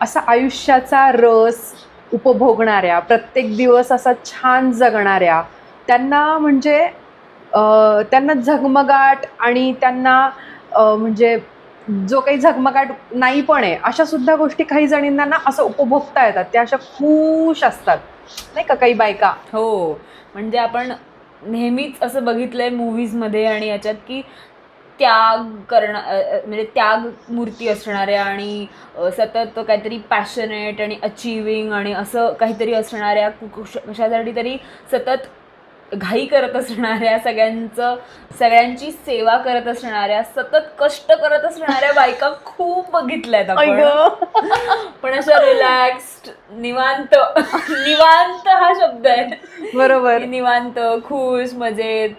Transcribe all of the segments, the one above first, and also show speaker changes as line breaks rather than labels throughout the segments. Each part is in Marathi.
असा आयुष्याचा रस उपभोगणाऱ्या प्रत्येक दिवस असा छान जगणाऱ्या त्यांना म्हणजे त्यांना झगमगाट आणि त्यांना म्हणजे जो काही झगमगाट नाही पण आहे अशा सुद्धा गोष्टी काही जणींना ना असं उपभोगता येतात. त्या अशा खुश असतात. नाही का काही बायका?
हो. म्हणजे आपण नेहमीच असं बघितलंय मूवीजमध्ये आणि याच्यात की त्याग करण म्हणजे त्याग मूर्ती असणाऱ्या आणि सतत काहीतरी पॅशनेट आणि अचिविंग आणि असं काहीतरी असणाऱ्या कुश- कशासाठी तरी सतत घाई करत असणाऱ्या सगळ्यांचं सगळ्यांची सेवा करत असणाऱ्या सतत कष्ट करत असणाऱ्या बायका खूप बघितल्यात आपण. पण अशा रिलॅक्स्ड निवांत निवांत हा शब्द आहे.
बरोबर.
निवांत खुश मजेत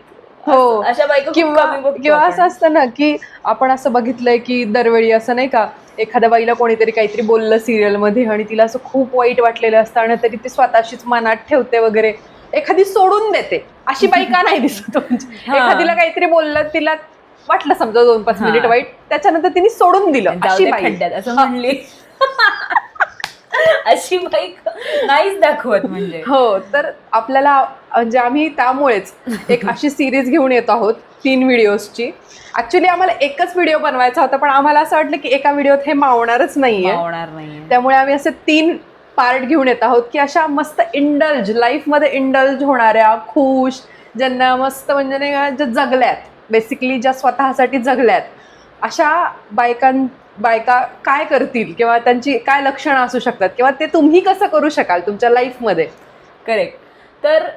हो.
अशा बायका
किंवा किंवा. असं असतं ना की आपण असं बघितलंय की दरवेळी असं नाही का एखाद्या बाईला कोणीतरी काहीतरी बोललं सिरियलमध्ये आणि तिला असं खूप वाईट वाटलेलं असतं आणि तरी ती स्वतःशीच मनात ठेवते वगैरे एखादी सोडून देते अशी बाई का नाही दिसत म्हणजे. एखादीला काहीतरी बोललं तिला वाटलं समजा दोन पाच. मिनिट वाईट त्याच्यानंतर तिने सोडून दिलं अशी बाई
असं म्हणली अशी बाई नाहीच दाखवत म्हणजे.
हो तर आपल्याला म्हणजे आम्ही त्यामुळेच एक अशी सिरीज घेऊन येत आहोत तीन व्हिडिओजची ऍक्च्युली आम्हाला एकच व्हिडिओ बनवायचा होता पण आम्हाला असं वाटलं की एका व्हिडिओत हे मावणारच नाहीये.
मावणार नाहीये.
त्यामुळे आम्ही असे तीन पार्ट घेऊन येत आहोत की अशा मस्त इंडल्ज लाईफमध्ये इंडल्ज होणाऱ्या खुश ज्यांना मस्त म्हणजे नाही ज्या जगल्यात बेसिकली ज्या स्वतःसाठी जगल्यात अशा बायकां बायका काय करतील किंवा त्यांची काय लक्षणं असू शकतात किंवा ते तुम्ही कसं करू शकाल तुमच्या लाईफमध्ये?
करेक्ट तर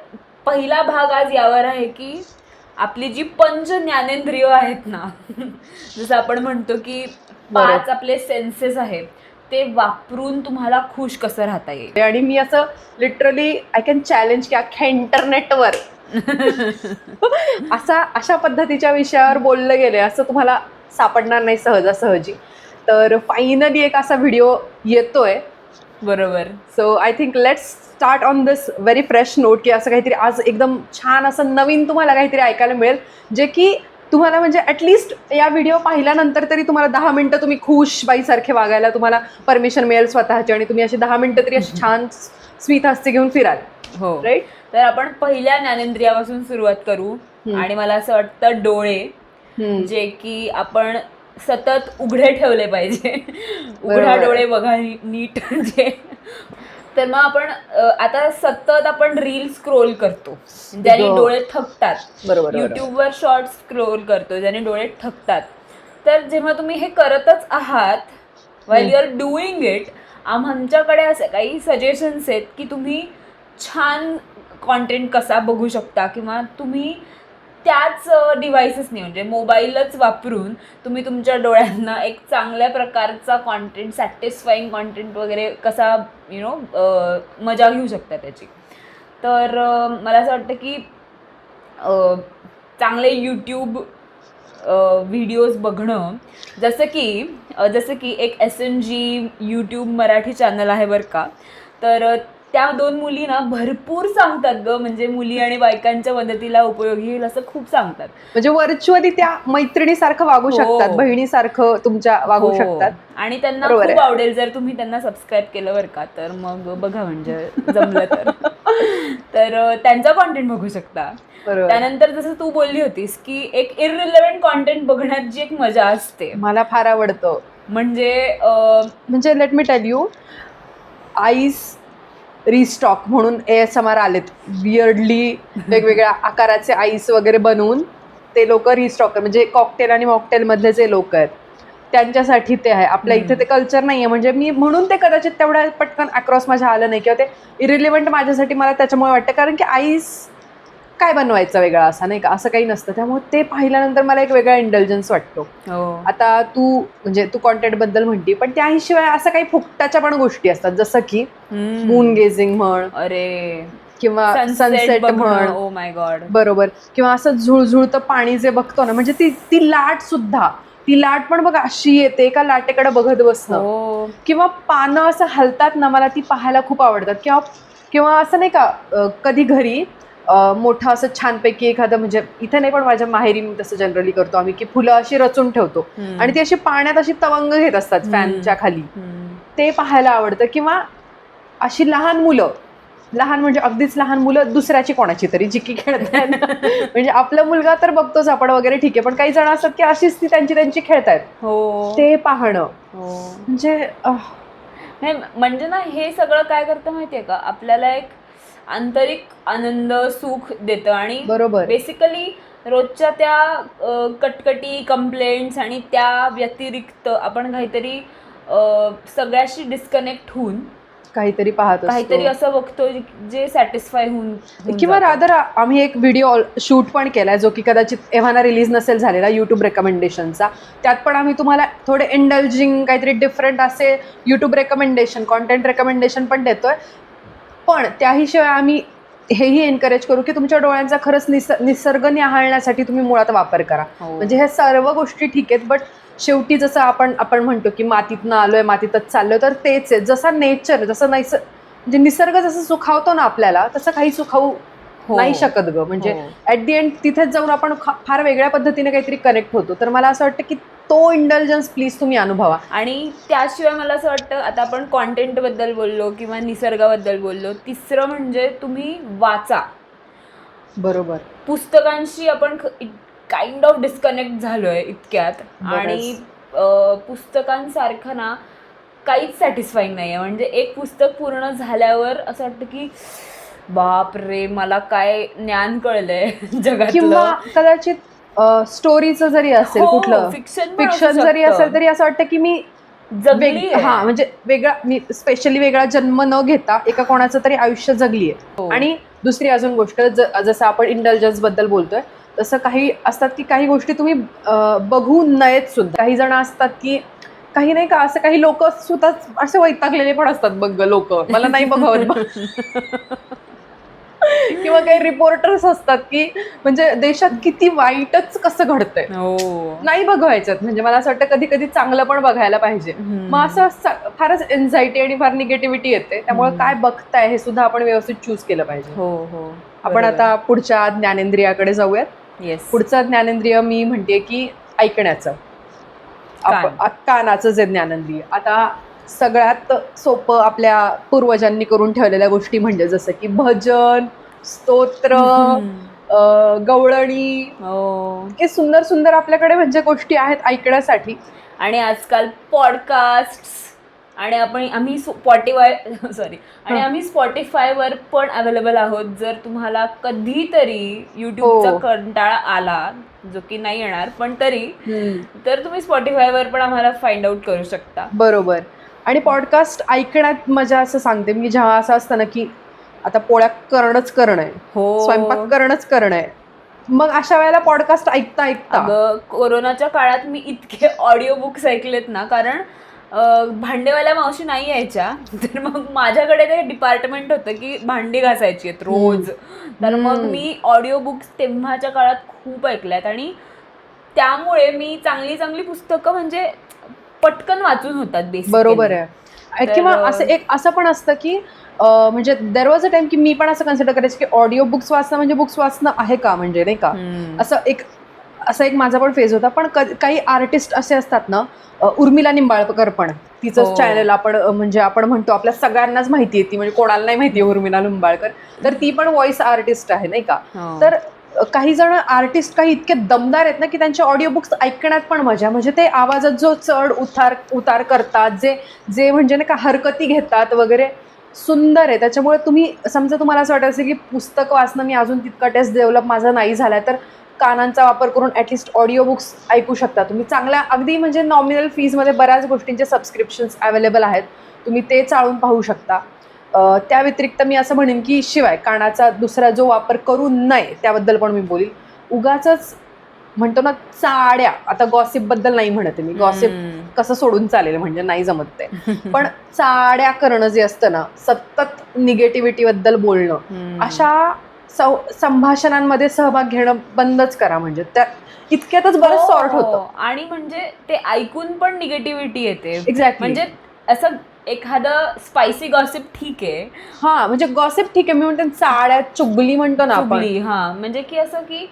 पहिला भाग आज यावर आहे की आपली जी पंच ज्ञानेंद्रिय आहेत ना जसं आपण म्हणतो की पाच आपले सेन्सेस आहेत ते वापरून तुम्हाला खुश कसं राहता येईल?
आणि मी असं लिटरली आय कॅन चॅलेंज की अख्ख्या इंटरनेटवर असा अशा पद्धतीच्या विषयावर बोललं गेले असं तुम्हाला सापडणार नाही सहजासहजी. तर फायनली एक असा व्हिडिओ येतोय.
बरोबर.
So I think let's start on this very fresh note की असं काहीतरी आज एकदम छान असं नवीन तुम्हाला काहीतरी ऐकायला मिळेल जे की तुम्हाला म्हणजे ॲटलिस्ट या व्हिडिओ पाहिल्यानंतर तरी तुम्हाला दहा मिनटं तुम्ही खुश बाईसारखे वागायला तुम्हाला परमिशन मिळेल स्वतःची आणि तुम्ही अशी दहा मिनटं तरी अशी छान स्वीत हस्ते घेऊन फिराल.
हो.
राईट
तर आपण पहिल्या ज्ञानेंद्रियापासून सुरुवात करू. आणि मला असं वाटतं डोळे जे की आपण सतत उघडे ठेवले पाहिजे उघडा. डोळे बघा नीट जे तर मग आपण आता सतत आपण रील स्क्रोल करतो ज्याने
हो.
डोळे थकतात
बरोबर बरोबर.
युट्यूबवर शॉर्ट स्क्रोल करतो ज्याने डोळे थकतात तर जेव्हा तुम्ही हे करतच आहात while you are doing it आमच्याकडे असे काही सजेशन्स आहेत की तुम्ही छान कॉन्टेंट कसा बघू शकता किंवा तुम्ही त्याच डिव्हायसेसनी म्हणजे मोबाईलच वापरून तुम्ही तुमच्या डोळ्यांना एक चांगल्या प्रकारचा कॉन्टेंट सॅटिस्फाईंग कॉन्टेंट वगैरे कसा यु नो मजा घेऊ शकता त्याची. तर मला असं वाटतं की चांगले यूट्यूब व्हिडिओज बघणं जसं की जसं की एक S N G YouTube Marathi channel आहे बरं का तर त्या दोन मुली ना भरपूर सांगतात ग. म्हणजे मुली आणि बायकांच्या मदतीला उपयोगी येईल असं खूप सांगतात.
म्हणजे व्हर्च्युअली त्या मैत्रिणीसारखं वागू
हो.
शकतात बहिणीसारखं तुमच्या वागू
हो.
शकतात.
आणि त्यांना
बरोबर
खूप
आहे.
आवडेल जर तुम्ही त्यांना सबस्क्राईब केलं बरं का तर मग बघा म्हणजे जमलं तर. तर अ, त्यांचा कॉन्टेंट बघू शकता.
बरोबर.
त्यानंतर जसं तू बोलली होतीस की एक इरिलेव्हंट कॉन्टेंट बघण्यात जी एक मजा असते.
मला फार आवडतं.
म्हणजे अं,
म्हणजे let me tell you ice restock म्हणून ए एस एम आर आलेत. वियर्डली वेगवेगळ्या आकाराचे आईस वगैरे बनवून ते लोक रिस्टॉक म्हणजे कॉकटेल आणि मॉकटेलमधले जे लोक आहेत त्यांच्यासाठी ते आहे. आपल्या इथे ते कल्चर नाही आहे म्हणजे मी म्हणून ते कदाचित तेवढ्या पटकन अक्रॉस माझ्या आलं नाही किंवा ते इरिलिव्हंट माझ्यासाठी मला त्याच्यामुळे वाटतं. कारण की आईस काय बनवायचं वेगळा असा नाही का? असं काही नसतं. त्यामुळे ते पाहिल्यानंतर मला एक वेगळा इंटेलिजन्स वाटतो. आता तू म्हणजे तू कॉन्टेंटबद्दल म्हणती पण त्याशिवाय असं काही फुकटाच्या पण गोष्टी असतात. जसं की. मून गेझिंग म्हण
अरे.
किंवा
सनसेट
म्हण.
ओ माय गॉड
बरोबर. किंवा असं झुळझुळतं पाणी जे बघतो ना म्हणजे ती ती लाट सुद्धा. ती लाट पण बघ अशी येते का लाटेकडे बघत बसणं.
हो.
किंवा पानं असं हलतात ना मला ती पाहायला खूप आवडतात. किंवा किंवा असं नाही का कधी घरी मोठं असं छानपैकी एखादं म्हणजे इथे नाही पण माझ्या माहेरी मी तसं जनरली करतो आम्ही की फुलं अशी रचून ठेवतो. आणि ती अशी पाण्यात अशी तवंग घेत असतात. फॅनच्या खाली. ते पाहायला आवडतं किंवा अशी लहान मुलं लहान म्हणजे अगदीच लहान मुलं दुसऱ्याची कोणाची तरी जी की खेळतात म्हणजे आपला मुलगा तर बघतोच आपण वगैरे ठीक आहे पण काही जण असतात की अशीच ती त्यांची त्यांची खेळतायत.
हो.
ते पाहणं.
हो.
म्हणजे
म्हणजे ना हे सगळं काय करतं माहितीये का? आपल्याला एक आंतरिक आनंद सुख देतं आणि
बरोबर
बेसिकली रोजच्या त्या कटकटी कंप्लेंट्स आणि त्या व्यतिरिक्त आपण काहीतरी सगळ्याशी डिस्कनेक्ट होऊन
काहीतरी पाहत.
काहीतरी असं बघतो जे- सॅटिस्फाय होऊन
किंवा. रादर आम्ही एक व्हिडिओ शूट पण केलाय जो की कदाचित एव्हाना रिलीज नसेल झालेला युट्यूब रेकमेंडेशनचा त्यात पण आम्ही तुम्हाला थोडे इंडल्जिंग काहीतरी डिफरंट असे युट्यूब रेकमेंडेशन कॉन्टेंट रेकमेंडेशन पण देतोय पण त्याहीशिवाय आम्ही हेही एनकरेज करू की तुमच्या डोळ्यांचा खरंच निस निसर्ग निहाळण्यासाठी तुम्ही मुळात वापर करा
हो.
म्हणजे ह्या सर्व गोष्टी ठीक आहेत बट शेवटी जसं आपण आपण म्हणतो की मातीतनं आलोय मातीतच चाललोय तर तेच आहे जसा नेचर जसं नैस म्हणजे निसर्ग जसं सुखावतो ना आपल्याला तसं काही सुखावू. नाही शकत ग. म्हणजे
हो.
ऍट दी एंड तिथेच जाऊन आपण फार वेगळ्या पद्धतीने काहीतरी कनेक्ट होतो. तर मला असं वाटतं की तो इंटेलिजन्स प्लीज तुम्ही अनुभवा.
आणि त्याशिवाय मला असं वाटतं आता आपण कॉन्टेंटबद्दल बोललो किंवा निसर्गाबद्दल बोललो तिसरं म्हणजे तुम्ही वाचा.
बरोबर.
पुस्तकांशी आपण काइंड ऑफ डिस्कनेक्ट झालोय इतक्यात. आणि पुस्तकांसारखं ना काहीच सॅटिस्फाईंग नाही आहे म्हणजे एक पुस्तक पूर्ण झाल्यावर असं वाटतं की बाप रे मला काय ज्ञान कळलंय
किंवा
जगातलं
कदाचित स्टोरीचं जरी असेल
हो,
कुठलं
fiction पण
फिक्शन
असू
जरी
शकतं.
असेल तरी असं वाटतं की मी
जगली
वेग-. हा म्हणजे वेगळा मी स्पेशली वेगळा जन्म न घेता एका कोणाचं तरी आयुष्य जगली आहे
हो.
आणि दुसरी अजून गोष्ट ज- जसं आपण इंटेलिजन्सबद्दल बोलतोय तसं काही असतात की काही गोष्टी तुम्ही अं, बघू नयेत सुद्धा काही जण असतात की काही नाही का असं काही लोक सुद्धा असे वैतागलेले पण असतात बघ लोक मला नाही बघावत बघ. किंवा काही रिपोर्टर्स असतात की म्हणजे देशात किती वाईटच कसं घडतंय.
हो.
नाही बघवायच्यात म्हणजे मला असं वाटतं कधी कधी चांगलं पण बघायला पाहिजे. मग असं फारच एन्झायटी आणि फार निगेटिव्हिटी येते. त्यामुळे. काय बघताय हे सुद्धा आपण व्यवस्थित चूज केलं पाहिजे.
हो हो.
आपण आता पुढच्या ज्ञानेंद्रियाकडे जाऊयात.
येस
पुढचं ज्ञानेंद्रिय मी म्हणते की ऐकण्याचं. कानाचं जे ज्ञानेंद्रिय. आता सगळ्यात सोपं आपल्या पूर्वजांनी करून ठेवलेल्या गोष्टी म्हणजे जसं की भजन स्तोत्र गवळणी.
हो.
इतके सुंदर सुंदर आपल्याकडे म्हणजे गोष्टी आहेत ऐकण्यासाठी.
आणि आजकाल पॉडकास्ट आणि आपण आम्ही स्पॉटीफाय सॉरी आणि
हं.
आम्ही स्पॉटीफायवर पण अवेलेबल आहोत. जर तुम्हाला कधीतरी युट्यूबचा
हो.
कंटाळा आला जो की नाही येणार पण तरी तर तुम्ही स्पॉटीफायवर पण आम्हाला फाइंड आउट करू शकता.
बरोबर. आणि पॉडकास्ट ऐकण्यात मजा असं सांगते. मी जेव्हा असं असतं ना की आता पोळ्या करणंच करणं आहे
हो.
स्वयंपाक करणंच करणं आहे मग अशा वेळेला पॉडकास्ट ऐकता ऐकता.
अगं कोरोनाच्या काळात मी इतके ऑडिओ बुक्स ऐकलेत ना कारण अं, भांडेवाल्या मावशी नाही यायच्या. तर मग माझ्याकडे ते डिपार्टमेंट होतं की भांडी घासायची आहेत रोज. तर मग. मी ऑडिओ बुक्स तेव्हाच्या काळात खूप ऐकल्यात. आणि त्यामुळे मी चांगली चांगली पुस्तकं म्हणजे पटकन वाचून होतात बेसिक
बरोबर आहे. किंवा असं एक असं पण असतं की म्हणजे देर वॉज अ टाइम की मी पण असं कन्सिडर करायचं की ऑडिओ बुक्स वाचणं म्हणजे बुक्स वाचणं आहे का म्हणजे नाही का? असं एक असा एक माझा पण फेज होता. पण काही आर्टिस्ट असे असतात ना उर्मिला निंबाळकर पण. तिचं
हो.
चॅनल आपण अ, म्हणजे आपण म्हणतो आपल्या सगळ्यांनाच माहिती आहे ती म्हणजे कोणाला नाही माहिती आहे उर्मिला निंबाळकर. तर ती पण व्हॉइस आर्टिस्ट आहे नाही का?
तर
तर काही जण आर्टिस्ट काही इतके दमदार आहेत ना की त्यांचे ऑडिओ बुक्स ऐकण्यात पण मजा. म्हणजे ते आवाजात जो चढ उतार उतार करतात जे जे म्हणजे नाही का हरकती घेतात वगैरे सुंदर आहे. त्याच्यामुळे तुम्ही समजा तुम्हाला असं वाटत असेल की पुस्तक वाचणं मी अजून तितका टेस्ट डेव्हलप माझा नाही झाला तर कानांचा वापर करून ॲटलिस्ट ऑडिओ बुक्स ऐकू शकता तुम्ही. चांगल्या अगदी म्हणजे नॉमिनल फीजमध्ये बऱ्याच गोष्टींचे सबस्क्रिप्शन्स अवेलेबल आहेत. तुम्ही ते चाळून पाहू शकता. त्या व्यतिरिक्त मी असं म्हणेन की शिवाय कानाचा दुसरा जो वापर करू नये त्याबद्दल पण मी बोलील उगाच म्हणतो ना चाड्या. आता गॉसिपबद्दल नाही म्हणते मी. गॉसिप कसं सोडून चालेल म्हणजे नाही जमत ते. पण चाड्या करणं जे असतं ना सतत निगेटिव्हिटी बद्दल बोलणं अशा संभाषणांमध्ये सहभाग घेणं बंदच करा म्हणजे. त्या इतक्यातच बरंच सॉर्ट होतं
हो, आणि म्हणजे ते ऐकून पण निगेटिव्हिटी येते.
एक्झॅक्टली
म्हणजे असं एखादं स्पायसी गॉसिप ठीक आहे.
हा म्हणजे गॉसिप ठीक आहे. मी म्हणते चाड्या चुगली म्हणतो ना आपण.
चुगली हा. म्हणजे की असं की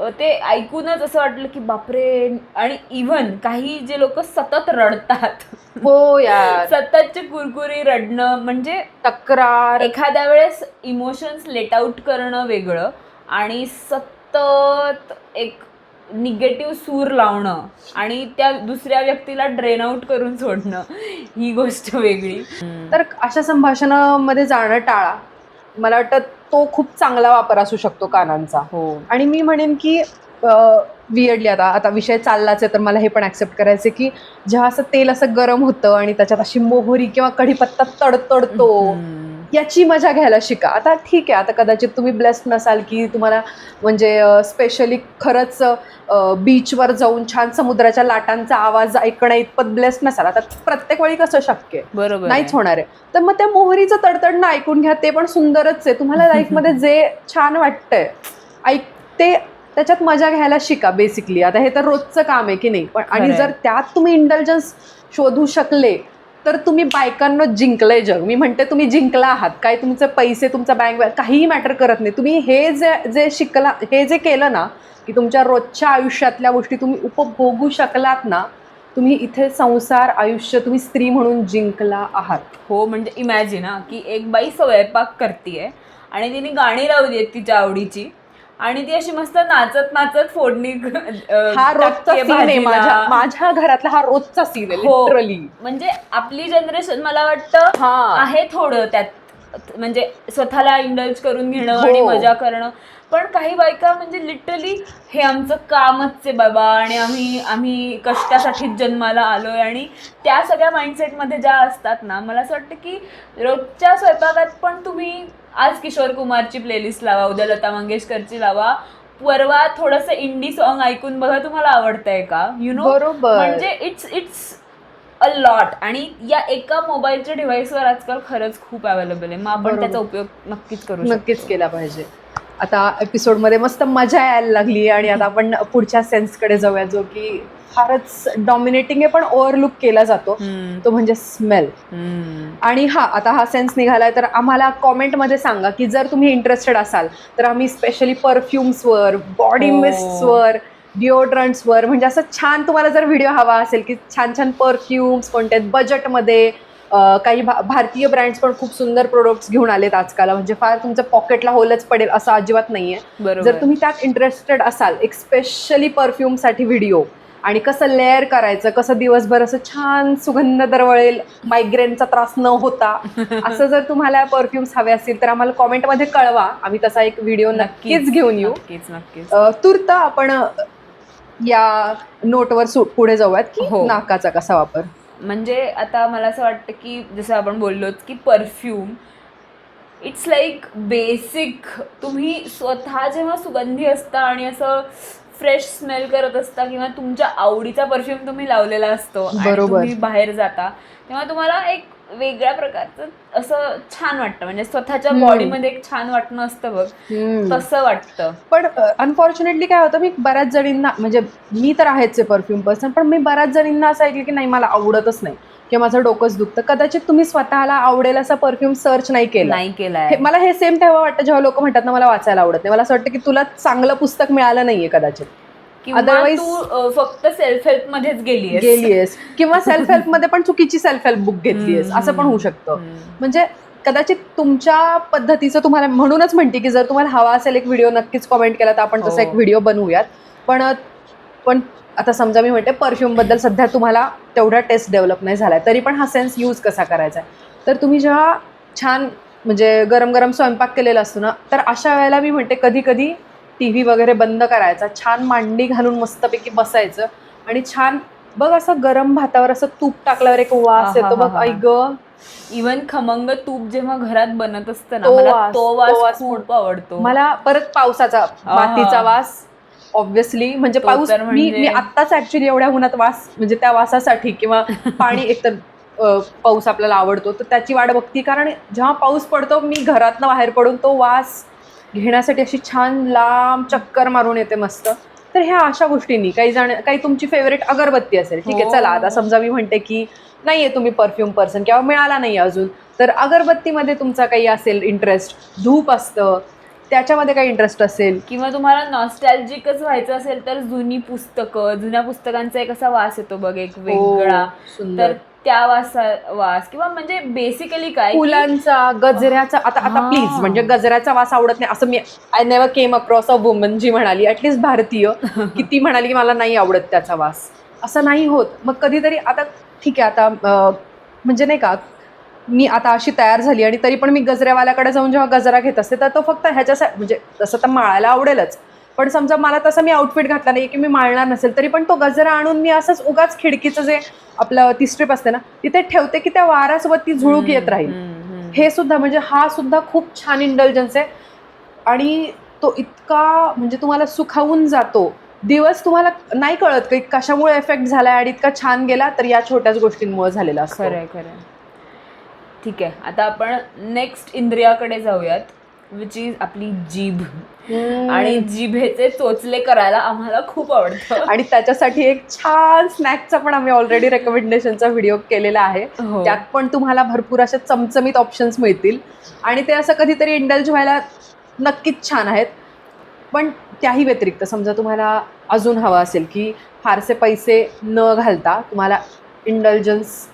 अ, ते ऐकूनच असं वाटलं की बापरे आणि इव्हन काही जे लोक सतत रडतात.
हो यार.
सततचे कुरकुरी रडणं म्हणजे
तक्रार.
एखाद्या वेळेस इमोशन्स लेट आउट करणं वेगळं आणि सतत एक निगेटिव्ह सूर लावणं आणि त्या दुसऱ्या व्यक्तीला ड्रेन आउट करून सोडणं ही गोष्ट वेगळी.
तर अशा संभाषणामध्ये जाणं टाळा. मला वाटतं तो खूप चांगला वापर असू शकतो कानांचा.
हो.
आणि मी म्हणेन की वियडली आता आता विषय चाललाच आहे तर मला हे पण ॲक्सेप्ट करायचं की जेव्हा असं तेल असं गरम होतं आणि त्याच्यात अशी मोहरी किंवा कढीपत्ता तडतडतो. याची मजा घ्यायला शिका. आता ठीक आहे आता कदाचित तुम्ही ब्लेस्ड नसाल की तुम्हाला म्हणजे स्पेशली खरंच बीचवर जाऊन छान समुद्राच्या लाटांचा आवाज ऐकणं इतपत ब्लेस्ड नसाल. आता प्रत्येक वेळी कसं शक्य आहे?
बरोबर
नाहीच. होणार आहे. तर मग त्या मोहरीचं तडतडणं ऐकून घ्या ते पण सुंदरच आहे. तुम्हाला लाईफमध्ये जे छान वाटतंय ऐक ते त्याच्यात मजा घ्यायला शिका बेसिकली आता हे तर रोजचं काम आहे की नाही? पण आणि. जर त्यात तुम्ही इंटेलिजन्स शोधू शकले तर तुम्ही बायकांना जिंकलंय जग. मी म्हणते तुम्ही जिंकला आहात. काय तुमचे पैसे तुमचा बँक काहीही मॅटर करत नाही. तुम्ही हे जे जे शिकला हे जे केलं ना की तुमच्या रोजच्या आयुष्यातल्या गोष्टी तुम्ही उपभोगू शकलात ना तुम्ही इथे संसार आयुष्य तुम्ही स्त्री म्हणून जिंकला आहात.
हो म्हणजे इमॅजिन हा की एक बाई स्वयंपाक करतीये आणि तिने गाणी लावली आहेत तिच्या आवडीची. आणि ती अशी मस्त नाचत नाचत फोडणी
हा रोजचा सीन आहे. माझ्या माझ्या घरातला हा रोजचा सीन आहे
हो.
लिटरली
म्हणजे आपली जनरेशन मला वाटतं
हा
आहे थोडं त्यात म्हणजे स्वतःला इंडल्ज करून घेणं
हो.
आणि मजा करणं पण काही बायका म्हणजे लिटरली हे आमचं कामच आहे बाबा आणि आम्ही आम्ही कष्टासाठीच जन्माला आलोय आणि त्या सगळ्या माइंडसेटमध्ये ज्या असतात ना मला असं वाटतं की रोजच्या स्वयंपाकात पण तुम्ही आज किशोर कुमारची प्लेलिस्ट लावा उद्या लता मंगेशकरची लावा. परवा थोडंसं इंडी सॉन्ग ऐकून बघा तुम्हाला आवडतंय का? यु नो
बरोबर.
म्हणजे इट्स इट्स अ लॉट आणि या एका मोबाईलच्या डिव्हाइसवर आजकाल खरंच खूप अवेलेबल आहे. मग आपण. त्याचा उपयोग नक्कीच करू
नक्कीच केला पाहिजे. आता एपिसोडमध्ये मस्त मजा यायला लागली आणि आता आपण पुढच्या सेन्सकडे जाऊया जो की फारच डॉमिनेटिंग आहे पण ओव्हरलुक केला जातो. तो म्हणजे स्मेल. आणि हा आता हा सेन्स निघालाय तर आम्हाला कॉमेंटमध्ये सांगा की जर तुम्ही इंटरेस्टेड असाल तर आम्ही स्पेशली परफ्युम्सवर बॉडी. मिस्टवर डिओड्रंट्सवर म्हणजे असं छान तुम्हाला जर व्हिडिओ हवा असेल की छान छान परफ्युम्स कोणत्या बजेटमध्ये काही भा भारतीय ब्रँड्स पण खूप सुंदर प्रोडक्ट्स घेऊन आलेत आजकाल म्हणजे फार तुमच्या पॉकेटला होलच पडेल असं अजिबात नाहीये.
बरोबर.
जर तुम्ही त्यात इंटरेस्टेड असाल एक स्पेशली परफ्यूमसाठी व्हिडिओ आणि कसं लेअर करायचं कसं दिवसभर असं छान सुगंध दरवळेल मायग्रेनचा त्रास न होता. असं जर तुम्हाला परफ्युम्स हवे असतील तर आम्हाला कॉमेंटमध्ये कळवा. आम्ही तसा एक व्हिडिओ नक्कीच घेऊन येऊ. तूर्त आपण या नोटवर पुढे जाऊयात की
हो.
नाकाचा कसा वापर.
म्हणजे आता मला असं वाटतं की जसं आपण बोललोत की परफ्यूम इट्स लाईक बेसिक तुम्ही स्वतः जेव्हा सुगंधी असता आणि असं फ्रेश स्मेल करत असता किंवा तुमच्या आवडीचा परफ्यूम तुम्ही लावलेला असतो आणि
बरोबर.
तुम्ही बाहेर जाता तेव्हा तुम्हाला एक वेगळ्या प्रकारचं असं छान वाटतं म्हणजे स्वतःच्या
हम्म.
बॉडीमध्ये एक छान वाटणं असतं बघ
हम्म.
तसं वाटतं
पण अनफॉर्च्युनेटली काय होतं मी बऱ्याच जणींना म्हणजे मी तर आहेच आहे परफ्यूम पर्सन पण मी बऱ्याच जणींना असं ऐकलं की नाही मला आवडतच नाही किंवा माझं डोकंच दुखतं. कदाचित तुम्ही स्वतःला आवडेल असा परफ्यूम सर्च नाही केला.
नाही केलाय.
हे- मला हे सेम तेव्हा वाटतं जेव्हा लोक म्हणतात ना मला वाचायला आवडत नाही. मला असं वाटतं की तुला चांगलं पुस्तक मिळालं नाहीये कदाचित.
किंवा
otherwise-
तू अ, फक्त सेल्फ हेल्प मध्येच गेलीयस.
गेलीयस. किंवा सेल्फ हेल्पमध्ये पण चुकीची सेल्फ हेल्प बुक घेतलीयस असं पण होऊ शकतं. म्हणजे कदाचित तुमच्या पद्धतीचं तुम्हाला म्हणूनच म्हणते की जर तुम्हाला हवा असेल एक व्हिडिओ नक्कीच कॉमेंट केला तर आपण तसा
हो.
एक व्हिडिओ बनवूयात. पण पण आता समजा मी म्हणते परफ्यूमबद्दल सध्या तुम्हाला तेवढा टेस्ट डेव्हलप नाही झालाय. तरी पण हा सेन्स यूज कसा करायचा आहे? तर तुम्ही जेव्हा छान म्हणजे गरम गरम स्वयंपाक केलेला असतो ना तर अशा वेळेला मी म्हणते कधी कधी टी व्ही वगैरे बंद करायचा छान मांडी घालून मस्तपैकी बसायचं आणि छान बघ असं गरम भातावर असं तूप टाकल्यावर एक वास येतो बघ. आई ग.
इवन खमंग तूप जेव्हा घरात बनत असतं ना
तो
मला तो वास खूप आवडतो.
मला परत पावसाचा मातीचा वास. ऑब्व्हियसली म्हणजे पाऊस
तर
मी
म्हणजे-
मी आत्ताच ऍक्च्युली एवढ्या उन्हात वास म्हणजे त्या वासासाठी किंवा पाणी एकतर पाऊस आपल्याला आवडतो तर त्याची वाट बघती. कारण जेव्हा पाऊस पडतो मी घरातनं बाहेर पडून तो वास घेण्यासाठी अशी छान लांब चक्कर मारून येते मस्त. तर ह्या अशा गोष्टींनी. काही जण काही तुमची फेवरेट अगरबत्ती असेल. ठीक आहे
हो.
चला आता समजा मी म्हणते की नाहीये तुम्ही परफ्यूम पर्सन किंवा मिळाला नाही अजून. तर अगरबत्तीमध्ये तुमचा काही असेल इंटरेस्ट धूप असतं त्याच्यामध्ये काही इंटरेस्ट असेल?
किंवा तुम्हाला नॉस्टॅल्जिकच व्हायचं असेल तर जुनी पुस्तकं जुन्या पुस्तकांचा एक असा वास येतो बघ एक वेगळा.
हो, सुंदर.
तर त्या वासा वास किंवा म्हणजे बेसिकली काय
फुलांचा गजऱ्याचा आता आता. प्लीज म्हणजे गजऱ्याचा वास आवडत नाही. असं मी I never came across a woman जी म्हणाली ॲटलिस्ट भारतीय की ती म्हणाली की मला नाही आवडत त्याचा वास. असं नाही होत. मग कधीतरी आता ठीक आहे आता म्हणजे नाही का मी आता अशी तयार झाली आणि तरी पण मी गजऱ्यावाल्याकडे जाऊन जेव्हा गजरा घेत असते तर तो फक्त ह्याच्यासाठी म्हणजे तसं तर माळायला आवडेलच. पण समजा मला तसं मी आउटफिट घातला नाही की मी माळणार नसेल तरी पण तो गजरा आणून मी असंच उगाच खिडकीचं जे आपलं ती स्ट्रीप असते ना तिथे ठेवते की त्या वाऱ्यासोबत ती झुळूक येत राहील. हे सुद्धा म्हणजे हा सुद्धा खूप छान इंडल्जन्स आहे. आणि तो इतका म्हणजे तुम्हाला सुखावून जातो. दिवस तुम्हाला नाही कळत की कशामुळे इफेक्ट झालाय आणि इतका छान गेला तर या छोट्याच गोष्टींमुळे झालेला असतो.
खरंय खरंय. ठीक आहे. आता आपण नेक्स्ट इंद्रियाकडे जाऊयात विच इज आपली जीभ. आणि जिभेचे चोचले करायला आम्हाला खूप आवडतं.
आणि त्याच्यासाठी एक छान स्नॅकचा पण आम्ही ऑलरेडी रेकमेंडेशनचा व्हिडिओ केलेला आहे.
हो.
त्यात पण तुम्हाला भरपूर अशा चमचमीत ऑप्शन्स मिळतील. आणि ते असं कधीतरी इंडल्ज व्हायला नक्कीच छान आहेत. पण त्याही व्यतिरिक्त समजा तुम्हाला अजून हवं असेल की फारसे पैसे न घालता तुम्हाला इंडल्जन्स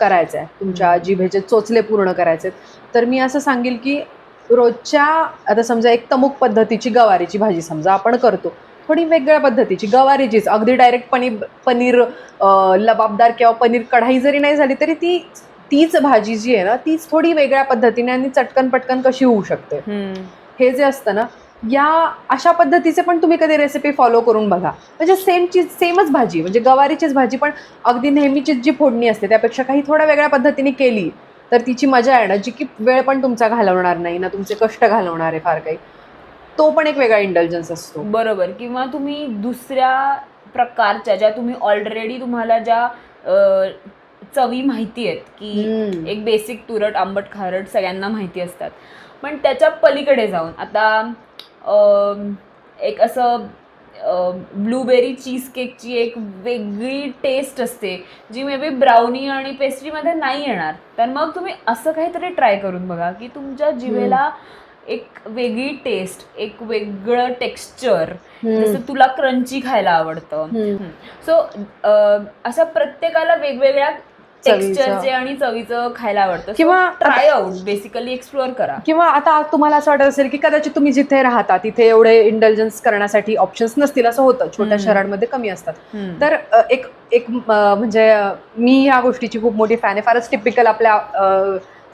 करायचं आहे तुमच्या जिभेचे चोचले पूर्ण करायचे आहेत, तर मी असं सांगेल की रोजच्या आता समजा एक तमुक पद्धतीची गवारीची भाजी समजा आपण करतो थोडी वेगळ्या पद्धतीची. गवारीचीच अगदी डायरेक्ट पनीर पनीर लबाबदार किंवा पनीर कढाई जरी नाही झाली तरी ती तीच भाजी जी आहे ना तीच थोडी वेगळ्या पद्धतीने आणि चटकन पटकन कशी होऊ शकते. हे जे असतं ना या अशा पद्धतीचे पण तुम्ही कधी रेसिपी फॉलो करून बघा. म्हणजे सेम चीज सेमच भाजी म्हणजे गवारीचीच भाजी पण अगदी नेहमीचीच जी फोडणी असते त्यापेक्षा काही थोड्या वेगळ्या पद्धतीने केली तर तिची मजा आहे ना जी की वेळ पण तुमचा घालवणार नाही ना तुमचे कष्ट घालवणार आहे फार काही. तो पण एक वेगळा इंटेलिजन्स असतो.
बरोबर. किंवा तुम्ही दुसऱ्या प्रकारच्या ज्या तुम्ही ऑलरेडी तुम्हाला ज्या चवी माहिती आहेत की. एक बेसिक तुरट आंबट खारट सगळ्यांना माहिती असतात. पण त्याच्या पलीकडे जाऊन आता एक असं ब्लूबेरी चीज केकची एक वेगळी टेस्ट असते जी मे बी ब्राउनी आणि पेस्ट्रीमध्ये नाही येणार तर मग तुम्ही असं काहीतरी ट्राय करून बघा की तुमच्या जिभेला एक वेगळी टेस्ट एक वेगळं टेक्स्चर. जसं तुला क्रंची खायला आवडतं. सो असं प्रत्येकाला वेगवेगळ्या
चवीचं.
टेक्स्चरचे आणि चवीचं खायला आवडतं.
किंवा
ट्राय आउट बेसिकली एक्सप्लोअर करा.
किंवा आता तुम्हाला असं वाटत असेल की कदाचित तुम्ही जिथे राहता तिथे एवढे इंटेलिजन्स करण्यासाठी ऑप्शन्स नसतील असं होतं. छोट्या. शहरांमध्ये कमी असतात.
तर
एक एक म्हणजे मी या गोष्टीची खूप मोठी फॅन आहे. फारच टिपिकल आपल्या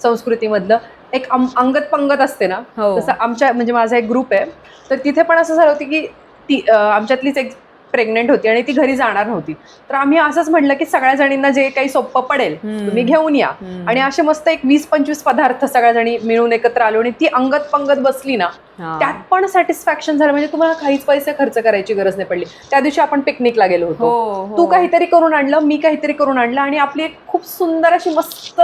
संस्कृतीमधलं एक अंगत पंगत असते ना.
हो.
तसं आमच्या म्हणजे माझा एक ग्रुप आहे. तर तिथे पण असं झालं होतं की ती आमच्यातलीच एक प्रेग्नेंट होती आणि ती घरी जाणार नव्हती तर आम्ही असंच म्हटलं की सगळ्या जणींना जे काही सोपं पडेल. तुम्ही घेऊन या. आणि असे मस्त एक वीस पंचवीस पदार्थ सगळ्या जणी मिळून एकत्र आलो आणि ती अंगत पंगत बसली ना
हा.
त्यात पण सॅटिस्फॅक्शन झालं म्हणजे तुम्हाला काहीच पैसे खर्च करायची गरज नाही पडली त्या दिवशी आपण पिकनिकला गेलो
हो
होतो
हो.
तू काहीतरी करून आणलं मी काहीतरी करून आणलं आणि आपली एक खूप सुंदर अशी मस्त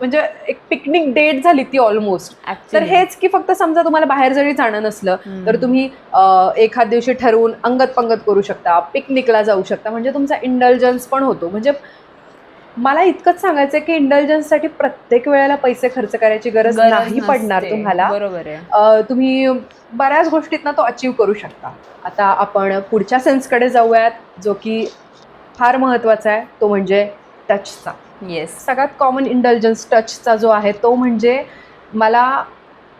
म्हणजे एक पिकनिक डेट झाली ती ऑलमोस्ट तर. हेच की फक्त समजा तुम्हाला बाहेर जरी जाणं नसलं. तर तुम्ही एखाद दिवशी ठरवून अंगत पंगत करू शकता पिकनिकला जाऊ शकता. म्हणजे तुमचा इंडल्जन्स पण होतो. म्हणजे मला इतकंच सांगायचं की इंडल्जन्ससाठी प्रत्येक वेळेला पैसे खर्च करायची गरज नाही पडणार. तुम्हाला.
बरोबर आहे.
तुम्ही बऱ्याच गोष्टीतनं तो अचीव करू शकता. आता आपण पुढच्या सेन्सकडे जाऊयात जो की फार महत्त्वाचा आहे तो म्हणजे टचचा
येस
सगळ्यात कॉमन इंटेलिजन्स टचचा जो आहे तो म्हणजे मला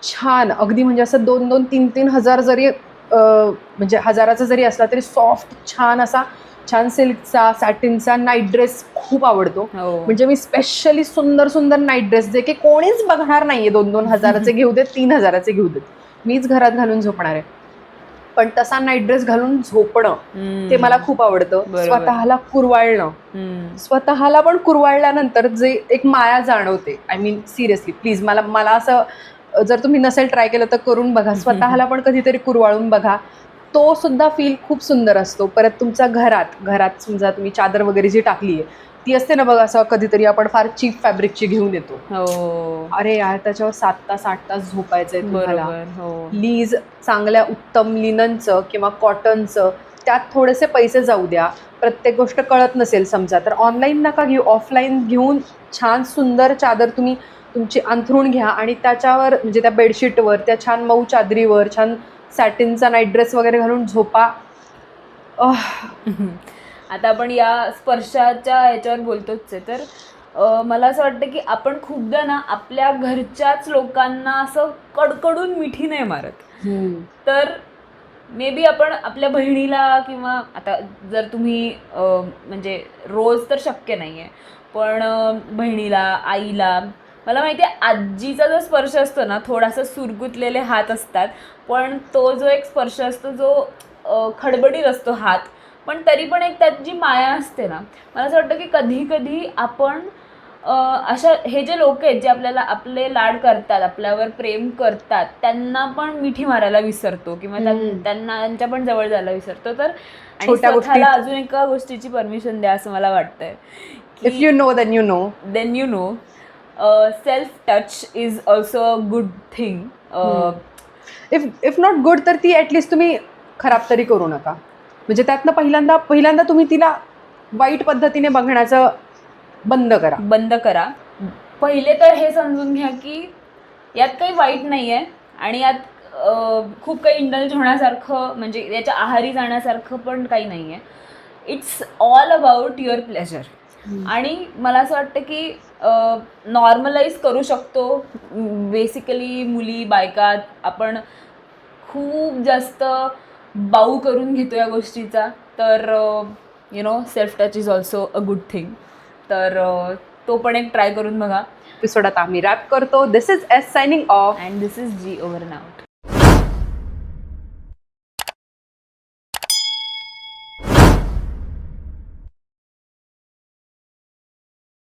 छान अगदी म्हणजे असं दोन दोन तीन तीन हजार जरी म्हणजे हजाराचा जरी असला तरी सॉफ्ट छान असा छान सिल्कचा सॅटिनचा नाईट ड्रेस खूप आवडतो.
हो.
म्हणजे मी स्पेशली सुंदर सुंदर नाईट ड्रेस जे की कोणीच बघणार नाहीये दोन दोन हजाराचे घेऊ देत तीन हजाराचे घेऊ देत. मीच घरात घालून झोपणार आहे. पण तसा नाईट ड्रेस घालून झोपणं. ते मला खूप आवडतं. स्वतःला कुरवाळणं. स्वतःला पण कुरवाळल्यानंतर जे एक माया जाणवते आय मीन सिरियसली प्लीज मला मला असं जर तुम्ही नसेल ट्राय केलं तर करून बघा स्वतःला पण कधीतरी कुरवाळून बघा तो सुद्धा फील खूप सुंदर असतो परत तुमच्या घरात घरात समजा तुम्ही चादर वगैरे जी टाकली आहे ती असते ना बघा असं कधीतरी आपण फार चीप फॅब्रिकची घेऊन येतो.
हो.
अरे यार त्याच्यावर सात तास आठ तास झोपायचंय तुम्हाला.
बरोबर हो.
लीज चांगल्या उत्तम लिननचं किंवा कॉटनचं त्यात थोडेसे पैसे जाऊ द्या. प्रत्येक गोष्ट कळत नसेल समजा तर ऑनलाईन नका घेऊ. ऑफलाईन घेऊन छान सुंदर चादर तुम्ही तुमची अंथरूण घ्या आणि त्याच्यावर म्हणजे त्या बेडशीटवर त्या छान मऊ चादरीवर छान सॅटिनचा नाईट ड्रेस वगैरे घालून झोपा.
आता आपण या स्पर्शाच्या ह्याच्यावर बोलतोच आहे. तर मला असं वाटतं की आपण खूपदा ना आपल्या घरच्याच लोकांना असं कडकडून मिठी नाही मारत. तर मे बी आपण आपल्या बहिणीला किंवा आता जर तुम्ही म्हणजे रोज तर शक्य नाही आहे पण बहिणीला आईला मला माहिती आहे आजीचा जो स्पर्श असतो ना थोडासा सुरकुतलेले हात असतात पण तो जो एक स्पर्श असतो जो खडबडीत असतो हात पण तरी पण एक त्यात जी माया असते ना मला असं वाटतं की कधी कधी आपण अशा हे जे लोक आहेत जे आपल्याला आपले लाड करतात आपल्यावर प्रेम करतात त्यांना पण मिठी मारायला विसरतो किंवा. त्यांना त्यांच्या पण जवळ जायला विसरतो. तर स्वतःला अजून एका गोष्टीची परमिशन द्या असं मला वाटतंय.
If you know then you know
then you know self touch is also a good thing
if if not good तर ती ॲटलिस्ट तुम्ही खराब तरी करू नका. म्हणजे त्यातनं पहिल्यांदा पहिल्यांदा तुम्ही तिला वाईट पद्धतीने बघण्याचं बंद करा.
बंद करा. पहिले तर हे समजून घ्या की यात काही वाईट नाही आहे आणि यात खूप काही इंडल्ज होण्यासारखं म्हणजे याच्या आहारी जाण्यासारखं पण काही नाही आहे it's all about your pleasure आणि मला असं वाटतं की नॉर्मलाइज करू शकतो. बेसिकली मुली बायका आपण खूप जास्त बाऊ करून घेतो या गोष्टीचा. तर you know self touch is also a good thing तर अ, तो पण एक ट्राय करून बघा.
एपिसोडात आम्ही रॅप करतो. This is S signing off
and this is G over out